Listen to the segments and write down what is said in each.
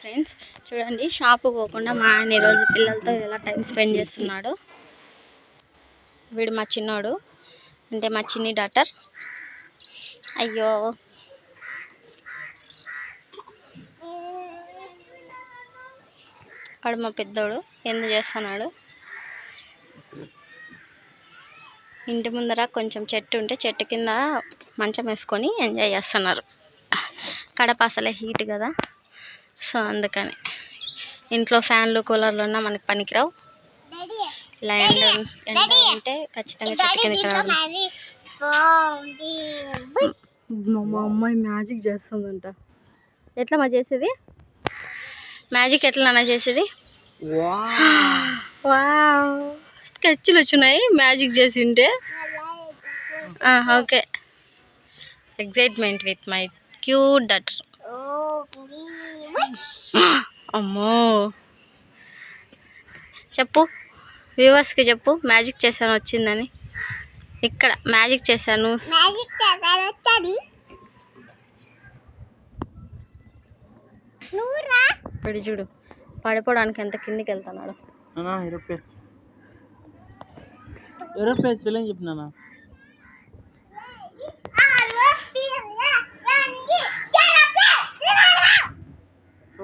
Friends. చూడండి shop పోకుండా మా ఆయన ఈరోజు పిల్లలతో ఎలా టైం స్పెండ్ చేస్తున్నాడు. వీడు మా చిన్నోడు అంటే మా చిన్ని డాటర్. అయ్యో. వాడు మా పెద్దోడు ఎందుకు చేస్తున్నాడు? ఇంటి ముందర కొంచెం చెట్టు ఉంటే చెట్టు కింద మంచం వేసుకొని ఎంజాయ్ చేస్తున్నారు. కడప అసలే హీట్ కదా. సో అందుకని. ఇంట్లో ఫ్యాన్లు కూలర్లు ఉన్నా మనకి పనికిరావు. ఇలా ఎండ ఎండ ఉంటే ఖచ్చితంగా చెట్టు కిందకి రావాలి మా అమ్మాయి మ్యాజిక్ చేస్తుందంట. ఎట్లా మా చేసేది? మ్యాజిక్ ఎట్లా చేసేది? వావ్. స్కెచ్లు వచ్చినాయి మ్యాజిక్ చేసి ఉంటే. Okay. Excitement with my cute డట్ అమ్మో. చెప్పు. వ్యూవర్స్కి చెప్పు. మ్యాజిక్ చేశాను వచ్చిందని. ఇక్కడ మ్యాజిక్ చేశాను. పడి చూడు. పడిపోవడానికి ఎంత కిందికి వెళ్తున్నాడు చెప్పినా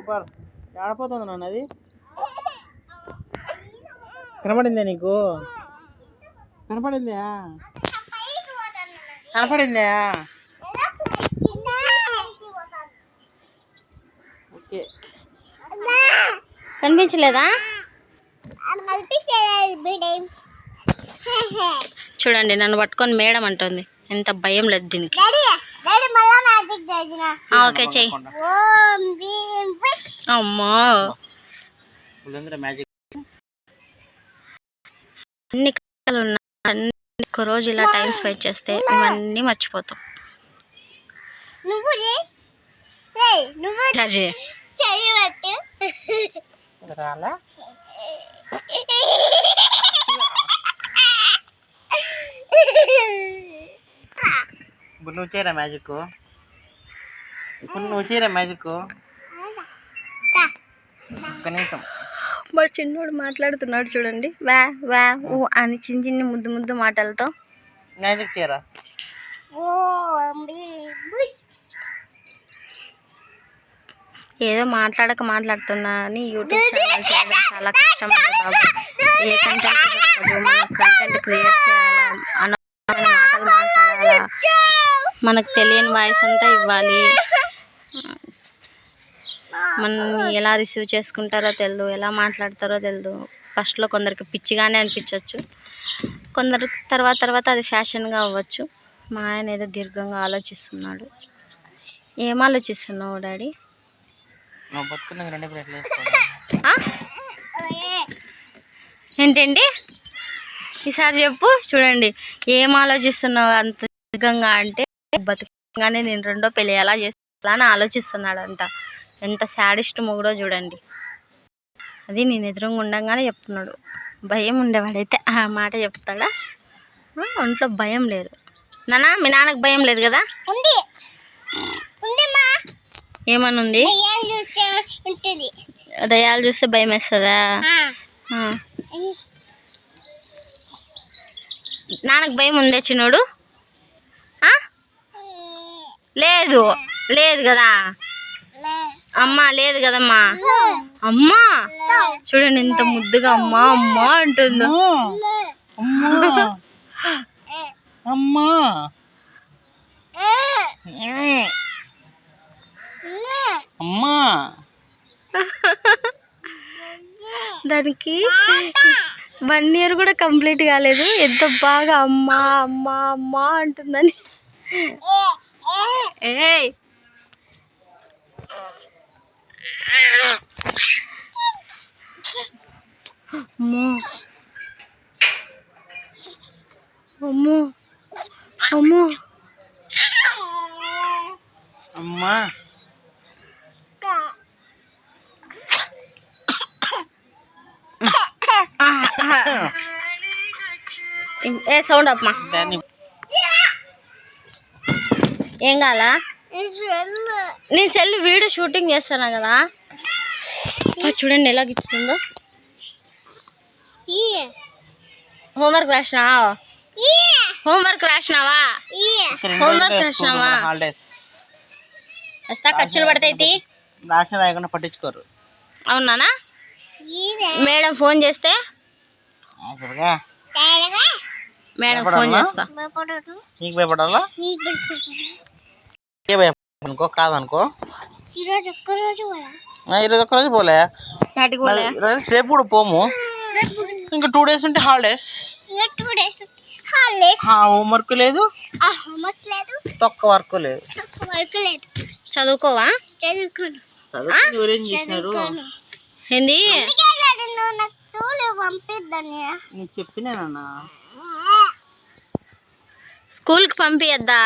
సూపర్. ఆడిపోతుంది నాన్న అది? కనపడిందా నీకు? కనపడిందా? కనపడిందా? ఓకే. కనిపించలేదా? చూడండి నన్ను పట్టుకొని మేడం అంటుంది. ఎంత భయం లేదు దీనికి. ఓకే చెయ్యి. అమ్మా. అన్ని కళలు ఉన్నా అన్ని ఒక రోజు ఇలా టైం స్పెండ్ చేస్తే ఇవన్నీ మర్చిపోతాం. రాలా? ఇప్పుడు నువ్వు చేయరా మ్యాజిక్ ఇప్పుడు నువ్వు చేయరా మ్యాజిక్? ఒక్క నిమిషం. మా చిన్నోడు మాట్లాడుతున్నాడు చూడండి. వా వా ఊ అని చిన్న చిన్న ముద్దు ముద్దు మాటలతో. మ్యాజిక్ చేయరా? ఏదో మాట్లాడక మాట్లాడుతున్నా అని యూట్యూబ్ ఛానల్ చేయడం చాలా కష్టమండి బాబు. ఏ కంటెంట్ దొరకదు మన కంటెంట్ క్రియేట్ చేయాలా? అనవసరమైన మాటలు మాట్లాడాలా? మనకు తెలియని వాయిస్ అంతా ఇవ్వాలి. మనల్ని ఎలా రిసీవ్ చేసుకుంటారో తెలియదు ఎలా మాట్లాడతారో తెలియదు ఫస్ట్లో కొందరికి పిచ్చిగానే అనిపించవచ్చు కొందరు తర్వాత తర్వాత అది ఫ్యాషన్గా అవ్వచ్చు. మా ఆయన ఏదో దీర్ఘంగా ఆలోచిస్తున్నాడు. ఏం ఆలోచిస్తున్నావు డాడీ? ఏంటండి? ఈసారి చెప్పు చూడండి. ఏం ఆలోచిస్తున్నావు అంత దీర్ఘంగా అంటే? బతుకంగానే నేను రెండో పెళ్ళి ఎలా చేస్తానని ఆలోచిస్తున్నాడంట. ఎంత శాడిస్ట్ మొగుడో చూడండి. అది నేను ఎదురుగా ఉండంగానే చెప్తున్నాడు. భయం ఉండేవాడైతే ఆ మాట చెప్తాడా? ఒంట్లో భయం లేదు. నానా మీ నాన్నకు భయం లేదు కదా? ఏమని ఉంది ఉంటుంది. దయాలు చూస్తే భయం వేస్తుందా. నాన్నకు భయం ఉందే చిన్నోడు? లేదు. లేదు కదా? అమ్మా లేదు కదమ్మా. అమ్మా. చూడండి ఎంత ముద్దుగా అమ్మా అమ్మా అంటుందో. అమ్మా. అమ్మా. అమ్మా. దానికి వన్ ఇయర్ కూడా కంప్లీట్ కాలేదు. ఎంత బాగా అమ్మా అమ్మా అమ్మా అంటుందని. ఏయ్. అమ్మో. అమ్మో. అమ్మో. అమ్మా. ఏ సౌండ్ దాన్ని ఏం కావాలా? నేను సెల్ వీడియో షూటింగ్ చేస్తున్నా కదా? చూడండి ఎలా గిచ్చుతుందో ఈ హోంవర్క్ రాసినావా? ఈ. హోంవర్క్ రాసినావా? ఈ. Homework రాసినావా? వస్తా ఖర్చులు పడతాయి రాసిన రాయకుండా పట్టించుకోరు. అవునానా? ఈ మేడం ఫోన్ చేస్తే? మేడం ఫోన్ భయపడాలా? చేస్తా. భయపడదు నీకు భయపడాలా? నీకు భయపడదు ఏ భయం అనుకో కాదనుకో. ఈరోజు ఒక్కరోజు కూడా ఆ, ఈరోజు ఒక్కరోజు పోలే. పోలే. రేపు కూడా పోము. ఇంకా టూ డేస్ ఉంటే హాలిడేస్ ఇంకా టూ డేస్ హాలిడేస్ హోంవర్క్ లేదు? ఆ హోంవర్క్ లేదు. తొక్క వర్క్ లేదు. వర్క్ లేదు. చదువుకోవా? చదువుకోను. చదువుకుని. ఏంది? నాకు చెప్పినానన్నా స్కూల్కి పంపియద్దా